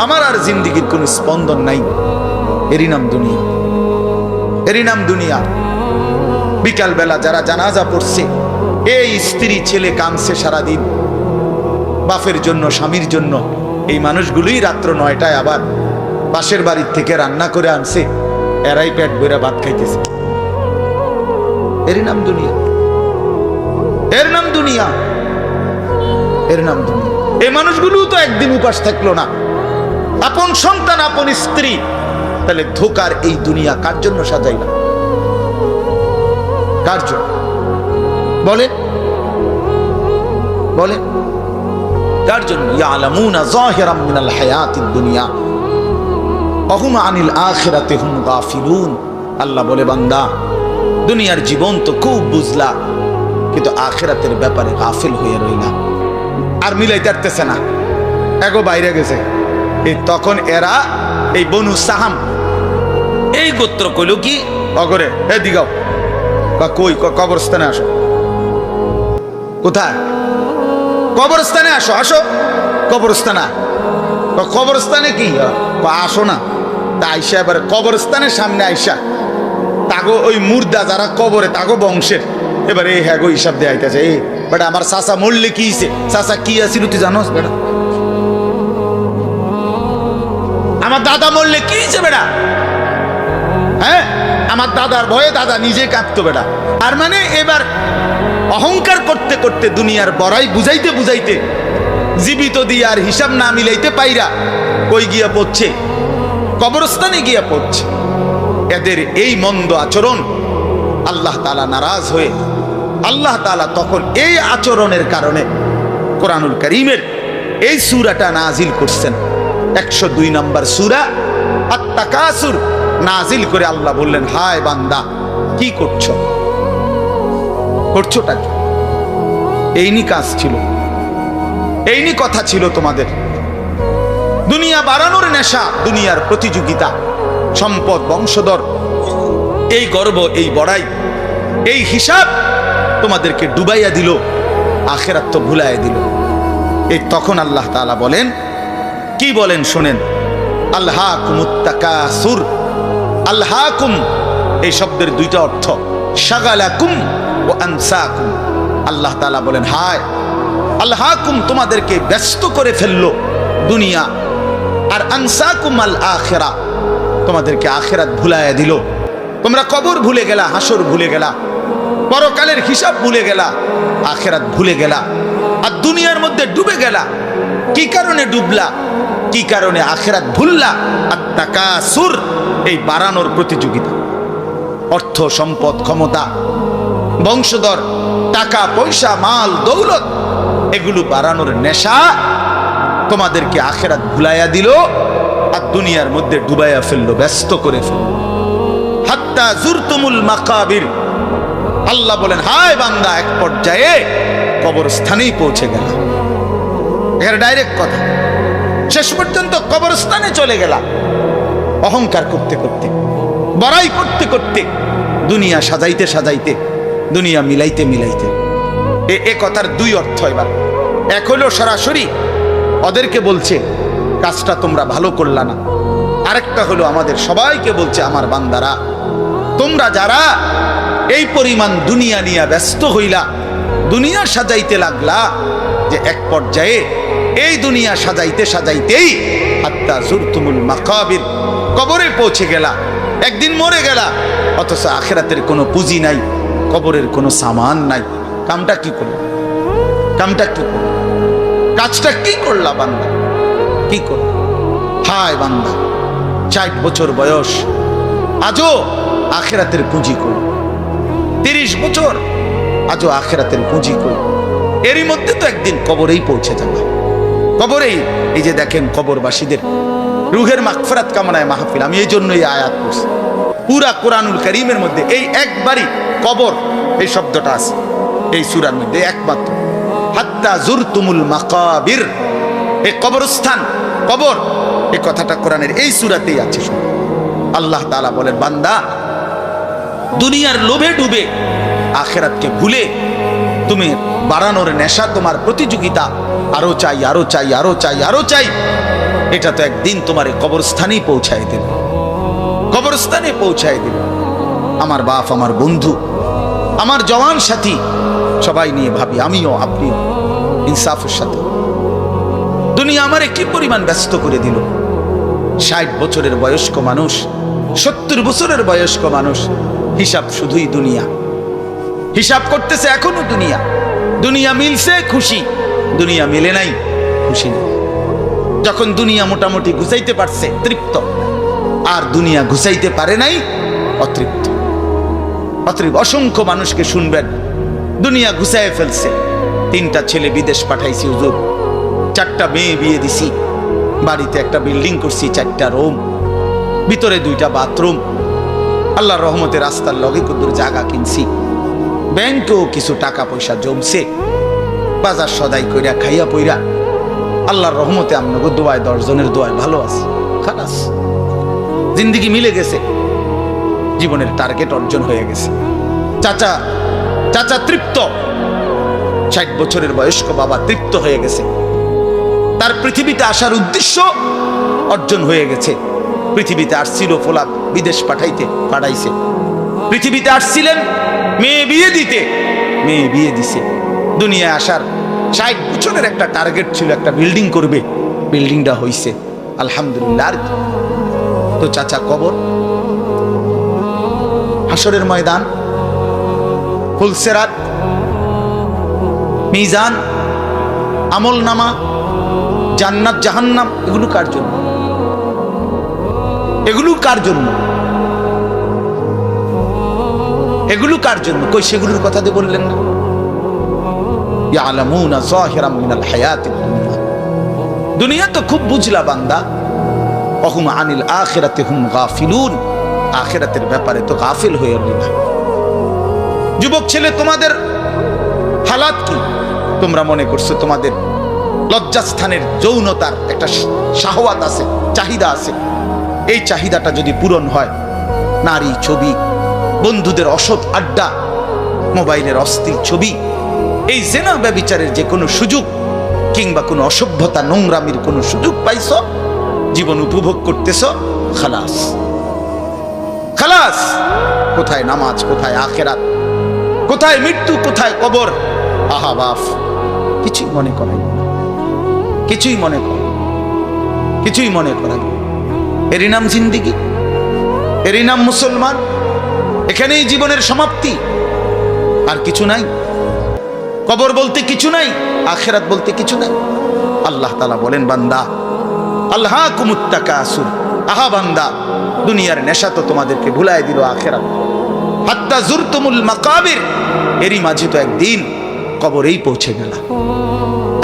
আমার আর জিন্দিগির কোনো স্পন্দন নাই। এরই নাম দুনিয়া। এরই নাম দুনিয়া। বিকাল বেলা যারা জানাজা পড়ছে, এই স্ত্রী ছেলে কামছে সারাদিন। বাপের জন্য, স্বামীর জন্য। এই মানুষগুলোই রাত্র নয়টায় আবার পাশের বাড়ির থেকে রান্না করে আনছে। এরাই পেট বইরা ভাত খাইতেছে। এরই নাম দুনিয়া। এর নাম দুনিয়া। এর নাম দুনিয়া। এই মানুষগুলো তো একদিন উপাস থাকল না। আপন সন্তান, আপন স্ত্রী, তাহলে ধোকার এই দুনিয়া কার জন্য সাজাইলা কার জন্য? বলে বলেন। কার জন্য? ইয়ালামুনা যাহিরাম মিনাল হায়াতিদ দুনিয়া। অহুম আনিল আখিরাতে হুম গাফিলুন। আল্লাহ বলে, বান্দা, দুনিয়ার জীবন তো খুব বুঝলা, কিন্তু আখেরাতের ব্যাপারে গাফিল হয়ে রইলা। আর মিলাইতে পারতেছে না। এগো বাইরে গেছে। এই তখন এরা এই বনু সাহাম। এই গোত্র কইল কি? অগরে হে দিগাও। বা কই কবরস্থানে আসো। কোথায়? কবরস্থানে আসো আসো। কবরস্থানে। কবরস্থানে কি? আসো না। তা আইসা এবার কবরস্থানের সামনে আইসা। তাগো ওই মুর্দা যারা কবরে তাগো বংশের। এবার এই হ্যাগো হিসাব দিয়ে আইতেছে এই বেটা আমার চাচা মরলে কি চাচা কি আছিল তুই জানোস বেটা? আমার দাদা মরলে কি বেটা হ্যাঁ? আমার দাদার ভয়ে দাদা নিজে কাঁপতো বেটা আর মানে এবার অহংকার করতে করতে দুনিয়ার বড়াই বুঝাইতে বুঝাইতে জীবিত দিয়ে আর হিসাব না মিলাইতে পাইরা কই গিয়া পড়ছে? কবরস্থানে গিয়া পড়ছে। এদের এই মন্দ আচরণ আল্লাহ তালা নারাজ হয়ে আল্লাহ তালা তখন এই আচরণের কারণে কোরআনুল করিমের এই সুরাটা নাজিল করছেন। একশো দুই নম্বর সুরা আত্মাকাসুর। নাজিল করে আল্লাহ বললেন, হায় বান্দা, কি করছ? করছোটা কি? এইনি কাজ ছিল। এইনি কথা ছিল তোমাদের। দুনিয়া বাড়ানোর নেশা, দুনিয়ার প্রতিযোগিতা, সম্পদ, বংশধর। এই গর্ব, এই বড়াই, এই হিসাব তোমাদেরকে ডুবাইয়া দিল, আখেরাত তো ভুলাইয়া দিল। এই তখন আল্লাহ তাআলা বলেন কি বলেন শোনেন। আল্লাহ কুমুত্তাকাসুর আল্লাহ কুম এই শব্দের দুইটা অর্থ। সাগালাকুম ও আনসাকুম। আল্লাহ তাআলা বলেন, হায়! আল্লাহ কুম তোমাদেরকে ব্যস্ত করে ফেলল দুনিয়া। আর আনসাকুম আল আখেরা, তোমাদেরকে আখেরাত ভুলাইয়া দিল। তোমরা কবর ভুলে গেলা হাসর ভুলে গেলা, পরকালের হিসাব ভুলে গেলা, আখেরাত ভুলে গেলা, আর দুনিয়ার মধ্যে ডুবে গেলা। কি কারণে ডুবলা? কি কারণে আখেরাত ভুললা? আর টাকা সুর এই বাড়ানোর প্রতিযোগিতা। অর্থ, সম্পদ, ক্ষমতা, বংশধর, টাকা, পয়সা, মাল, দৌলত, এগুলো বাড়ানোর নেশা তোমাদেরকে আখেরাত ভুলাইয়া দিল আর দুনিয়ার মধ্যে ডুবাইয়া ফেলল, ব্যস্ত করে ফেলল। হাত্তা জুরতুমুল মাকাবির। আল্লাহ বলেন, হায় বান্দা, এক পর্যায়ে কবরস্থানেই পৌঁছে গেল এর ডাইরেক্ট কথা। শেষ পর্যন্ত কবরস্থানে চলে গেলা অহংকার করতে করতে, বড়াই করতে করতে, দুনিয়া সাজাইতে সাজাইতে, দুনিয়া মিলাইতে মিলাইতে। এ এ কথার দুই অর্থ এবার। এক হলো সরাসরি, ওদেরকে বলছে, কাজটা তোমরা ভালো করলা না। আরেকটা হলো আমাদের সবাইকে বলছে, আমার বান্দারা, তোমরা যারা এই পরিমাণ দুনিয়া নিয়ে ব্যস্ত হইলা, দুনিয়া সাজাইতে লাগলা, যে এক পর্যায়ে এই দুনিয়া সাজাইতে সাজাইতেই হাত্তা জুরতুমুল মাকাবির কবরে পৌঁছে গেলা। একদিন মরে গেলা। অথচ আখেরাতের কোনো পুঁজি নাই, কবরের কোনো সামান নাই। কামটা কি করল? কামটা কি করল? কাজটা কি করলা বান্দা? কি করল? হায় বান্দা, ষাট বছর বয়স। আজও আখেরাতের পুঁজি কই? তিরিশ বছর, আজও আখেরাতের পুঁজি কই? এরই মধ্যে তো একদিন কবরেই পৌঁছে যাবে। কবরেই। এই যে দেখেন কবরবাসীদের রুহের মাগফিরাত কামনায় মাহফিল। আমি এই জন্য এই আয়াত করছি। পুরা কোরআনুল করিমের মধ্যে এই একবারই কবর, এই শব্দটা আছে, এই সুরার মধ্যে একমাত্র। হাত্তা জুরতুমুল মাকাবির। এই কবরস্থান, কবর, এই কথাটা কোরআনের এই সুরাতেই আছে। আল্লাহ তাআলা বলেন, বান্দা, দুনিয়ার লোভে ডুবে, আখেরাতকে ভুলে তুমি বাড়ানোর নেশা তোমার প্রতিযোগিতা আরও চাই আরও চাই আরও চাই আরও চাই। এটা তো একদিন তোমার কবরস্থানেই পৌঁছায় দেবে। কবরস্থানে পৌঁছায় দেবে। আমার বাপ, আমার বন্ধু, আমার জওয়ান সাথী, সবাই নিয়ে ভাবি, আমিও, আপনিও, ইনসাফের সাথে। দুনিয়া আমারে কি পরিমাণ ব্যস্ত করে দিল? ষাট বছরের বয়স্ক মানুষ, সত্তর বছরের বয়স্ক মানুষ, হিসাব শুধুই দুনিয়া। হিসাব করতেছে এখনও দুনিয়া। দুনিয়া মিলছে খুশি। দুনিয়া মিলে নাই। খুশি নেই যখন দুনিয়া মোটামুটি ঘুষাইতে পারছে, তৃপ্ত। আর দুনিয়া ঘুষাইতে পারে নাই, অতৃপ্ত। অতৃপ্ত। অসংখ্য মানুষকে শুনবেন, দুনিয়া ঘুষায় ফেলছে। তিনটা ছেলে বিদেশ পাঠাইছি, হুজুর। চারটা মেয়ে বিয়ে দিছি। বাড়িতে একটা বিল্ডিং করছি, চারটা রুম। ভিতরে দুইটা বাথরুম। আল্লাহর রহমতে রাস্তার লগে কুদ্দুর জায়গা কিনছি। ব্যাংকেও কিছু টাকা পয়সা জমছে। বাজার সদাই কইরা, খাইয়া পইরা আল্লাহর রহমতে আপনাকে দোয়ায় দশজনের দোয়ায় ভালো আছে খালাস জিন্দিগি মিলে গেছে, জীবনের টার্গেট অর্জন হয়ে গেছে। চাচা চাচা তৃপ্ত, ষাট বছরের বয়স্ক বাবা তৃপ্ত হয়ে গেছে। তার পৃথিবীতে আসার উদ্দেশ্য অর্জন হয়ে গেছে। পৃথিবীতে আসছিল ফোলাদ বিদেশ পাঠাইতে, পাঠাইছে। পৃথিবীতে আসছিলেন, মেয়ে বিয়ে দিতে, মেয়ে বিয়ে দিছে। দুনিয়ায় আসার ষাট বছরের একটা টার্গেট ছিল, একটা বিল্ডিং করবে। বিল্ডিংটা হইছে, আলহামদুলিল্লাহ তো চাচা, কবর। হাসরের ময়দান। ফুলসেরাত মিজান। আমল নামা। জান্নাত, জাহান্নাম, এগুলো কার জন্য? এগুলো কার জন্য? এগুলো কার জন্য? কই, সেগুলোর কথা দিয়ে বললেন না। দুনিয়া তো খুব বুঝলা বান্দা। অহুম আনিল হুম গাফিলুন। ব্যাপারে তো গাফিল হয়ে যুবক ছেলে, তোমাদের হালাত কি? তোমরা মনে করছ তোমাদের লজ্জাস্থানের যৌনতার একটা শাহওয়াত আছে, চাহিদা আছে। এই চাহিদাটা যদি পূরণ হয়, নারী ছবি, বন্ধুদের অসৎ আড্ডা, মোবাইলের অস্থির ছবি এই জেনা ব্যবিচারের যে কোনো সুযোগ কিংবা কোনো অসভ্যতা, নোংরামির কোনো সুযোগ পাইছ, জীবন উপভোগ করতেছ, খালাস। খালাস! কোথায় নামাজ, কোথায় আখেরাত, কোথায় মৃত্যু, কোথায় কবর? আহা, বাফ! কিছুই মনে করেন কিছুই মনে করেন কিছুই মনে করেন এরই নাম জিন্দিগি, এরই নাম মুসলমান, এখানেই জীবনের সমাপ্তি। আর কিছু নাই। কবর বলতে কিছু নাই, আখেরাত বলতে কিছু নাই। আল্লাহ তালা বলেন, বান্দা আল্লাহ কুমুত্তাকা আসুর আহা বান্দা, দুনিয়ার নেশা তো তোমাদেরকে ভুলাই দিল আখেরাত। হাত্তা জুরতুমুল মাকাবির, এরই মাঝে তো একদিন কবরেই পৌঁছে গেলা।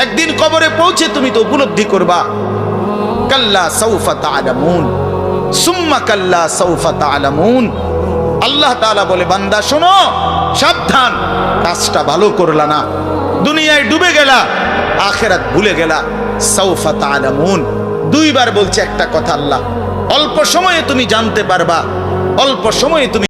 একদিন কবরে পৌঁছে তুমি তো উপলব্ধি করবা। কাল্লা সৌফা তালামুন সুম্মা কাল্লা সৌফা তালামুন আল্লাহ তালা বলে, বান্দা, শোনো, সাবধান, কাজটা ভালো করলা না। দুনিয়ায় ডুবে গেলা, আখেরাত ভুলে গেলা। সৌফা তালামুন দুইবার বলছে একটা কথা আল্লাহ। অল্প সময়ে তুমি জানতে পারবা, অল্প সময়ে তুমি